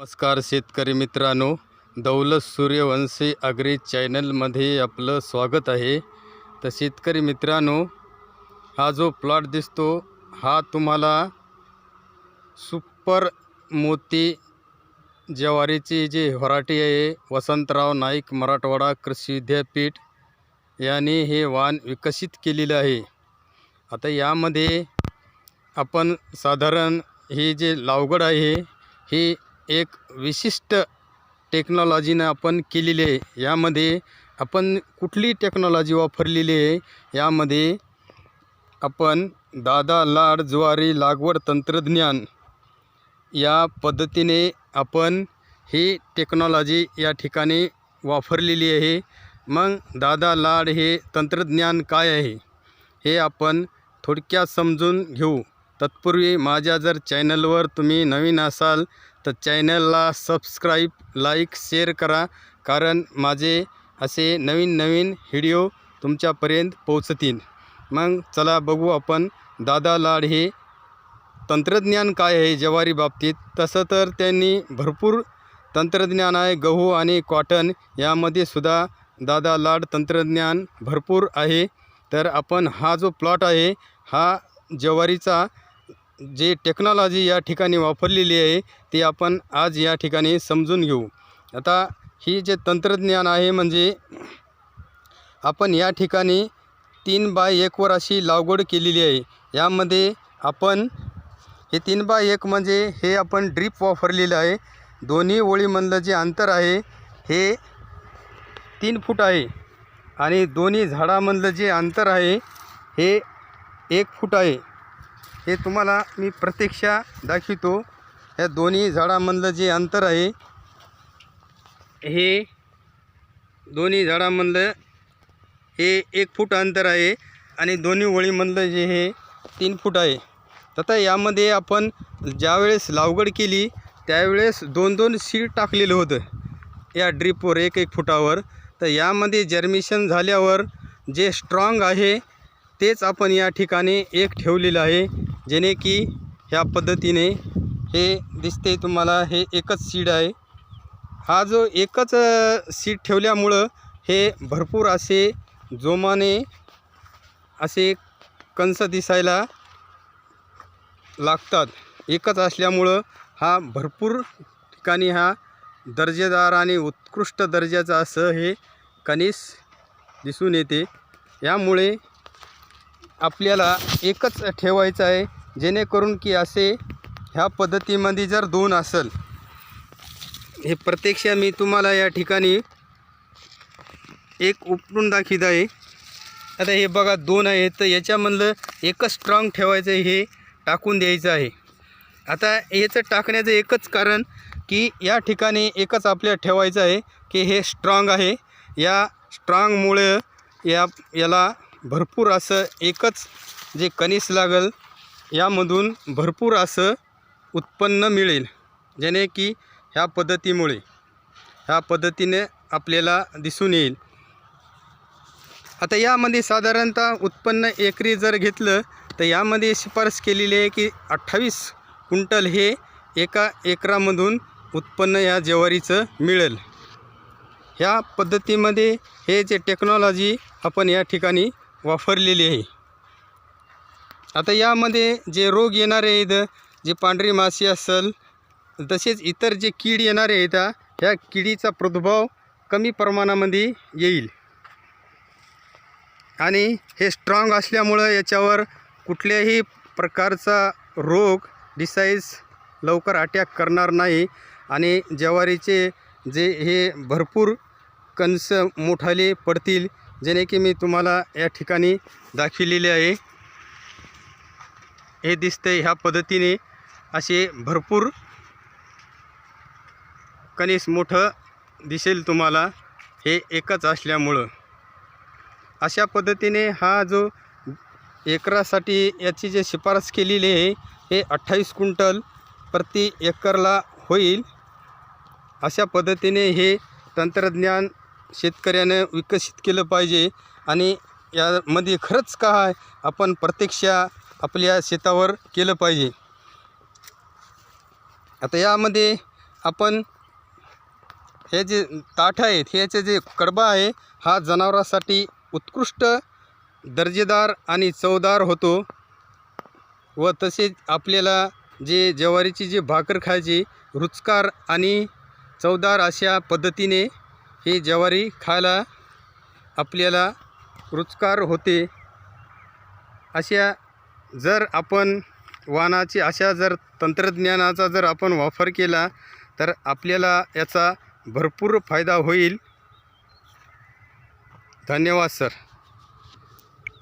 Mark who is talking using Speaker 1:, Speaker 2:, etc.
Speaker 1: नमस्कार शेतकरी मित्रांनो दौलत सूर्यवंशी अग्री चॅनलमध्ये आपलं स्वागत आहे. तर शेतकरी मित्रांनो हा जो प्लॉट दिसतो हा तुम्हाला सुपर मोती ज्वारीची जी व्हरायटी आहे वसंतराव नाईक मराठवाडा कृषी विद्यापीठ यांनी हे वाण विकसित केलेलं आहे. आता यामध्ये आपण साधारण ही जे लावगड आहे ही एक विशिष्ट टेक्नॉलॉजीनं आपण केलेली आहे. यामध्ये आपण कुठली टेक्नॉलॉजी वापरलेली आहे? यामध्ये आपण दादा लाड ज्वारी लागवड तंत्रज्ञान या पद्धतीने आपण ही टेक्नॉलॉजी या ठिकाणी वापरलेली आहे. मग दादा लाड हे तंत्रज्ञान काय आहे? हे आपण थोडक्यात समजून घेऊ. तत्पूर्वी माझ्या जर चॅनलवर तुम्ही नवीन असाल तर चॅनलला सबस्क्राईब लाईक शेअर करा. कारण माझे असे नवीन नवीन व्हिडिओ तुमच्यापर्यंत पोचतील मग चला बघू आपण दादा लाड हे तंत्रज्ञान काय आहे ज्वारी बाबतीत. तसं तर त्यांनी भरपूर तंत्रज्ञान आहे. गहू आणि कॉटन यामध्ये सुद्धा दादा लाड तंत्रज्ञान भरपूर आहे. तर आपण हा जो प्लॉट आहे हा ज्वारीचा जे टेक्नॉलॉजी या ठिकाणी वापरलेली आहे ती आपण आज या ठिकाणी समजून घेऊ. आता ही जे तंत्रज्ञान आहे म्हणजे आपण या ठिकाणी तीन बाय एकवर अशी लागवड केलेली आहे. यामध्ये आपण हे तीन बाय एक म्हणजे हे आपण ड्रीप वापरलेलं आहे. दोन्ही ओळीमधलं जे अंतर आहे हे तीन फूट आहे. आणि दोन्ही झाडामधलं जे अंतर आहे हे एक फूट आहे. हे तुम्हाला मी प्रत्यक्षा दाखवितो. या दोन्ही झाडामधलं जे अंतर आहे हे दोन्ही झाडामधलं हे एक फूट अंतर आहे आणि दोन्ही ओळीमधलं जे हे तीन फूट आहे. तथा यामध्ये आपण ज्यावेळेस लावगड केली त्यावेळेस दोन दोन सीड टाकलेलं होतं. या ड्रीपवर एक एक फुटावर. तर यामध्ये जर्मिशन झाल्यावर जे स्ट्रॉंग आहे तेच आपण या ठिकाणी एक ठेवलेलं आहे. जेणे की ह्या पद्धतीने हे दिसते तुम्हाला हे एकच सीड आहे. हा जो एकच सीड ठेवल्यामुळं हे भरपूर असे जोमाने असे कंस दिसायला लागतात. एकच असल्यामुळं हा भरपूर ठिकाणी हा दर्जेदार आणि उत्कृष्ट दर्जाचा असं हे कणीस दिसून येते. यामुळे आपल्याला एकच ठेवायचं आहे जेणेकरून की असे ह्या पद्धतीमध्ये जर दोन असेल हे प्रत्यक्ष मी तुम्हाला या ठिकाणी एक उपटून दाखवित आहे. आता हे बघा दोन आहेत. तर याच्यामधलं एकच स्ट्रॉंग ठेवायचं आहे हे टाकून द्यायचं आहे. आता याचं टाकण्याचं एकच कारण की या ठिकाणी एकच आपल्याला ठेवायचं आहे की हे स्ट्रॉंग आहे. या स्ट्रॉंगमुळं या याला भरपूर असं एकच जे कणीस लागल यामधून भरपूर असं उत्पन्न मिळेल. जेणे की ह्या पद्धतीमुळे ह्या पद्धतीने आपल्याला दिसून येईल. आता यामध्ये साधारणतः उत्पन्न एकरी जर घेतलं तर यामध्ये शिफारस केलेली आहे की अठ्ठावीस क्विंटल हे एका एकरामधून उत्पन्न या ज्वारीचं मिळेल. ह्या पद्धतीमध्ये हे जे टेक्नॉलॉजी आपण या ठिकाणी वापरलेली आहे. आता यामध्ये जे रोग येणारे आहेत जे पांढरी माशी असेल तसेच इतर जे कीड येणारे आहेत ह्या किडीचा प्रादुर्भाव कमी प्रमाणामध्ये येईल. आणि हे स्ट्रॉंग असल्यामुळं याच्यावर कुठल्याही प्रकारचा रोग डिसाईज लवकर अटॅक करणार नाही. आणि ज्वारीचे जे हे भरपूर कणस मोठाले पडतील जेणे की मी तुम्हाला या ठिकाणी दाखविलेले आहे. हे दिसते ह्या पद्धतीने असे भरपूर कणीस मोठं दिसेल तुम्हाला. हे एकच असल्यामुळं. अशा पद्धतीने हा जो एकरासाठी याची जे शिफारस केलेली आहे हे अठ्ठावीस क्विंटल प्रति एकरला होईल. अशा पद्धतीने हे तंत्रज्ञान शेतकऱ्यानं विकसित केलं पाहिजे. आणि यामध्ये खरंच काय आपण प्रत्यक्ष आपल्या शेतावर केलं पाहिजे. आता यामध्ये आपण हे जे ताठ आहेत ह्याचे जे कडबा आहे हा जनावरासाठी उत्कृष्ट दर्जेदार आणि चवदार होतो. व तसेच आपल्याला जे ज्वारीची जी भाकर खायची रुचकार आणि चवदार अशा पद्धतीने ही ज्वारी खायला आपल्याला रुचकार होते. अशा जर आपण वाहनाची अशा जर तंत्रज्ञानाचा जर आपण वापर केला तर आपल्याला याचा भरपूर फायदा होईल. धन्यवाद सर.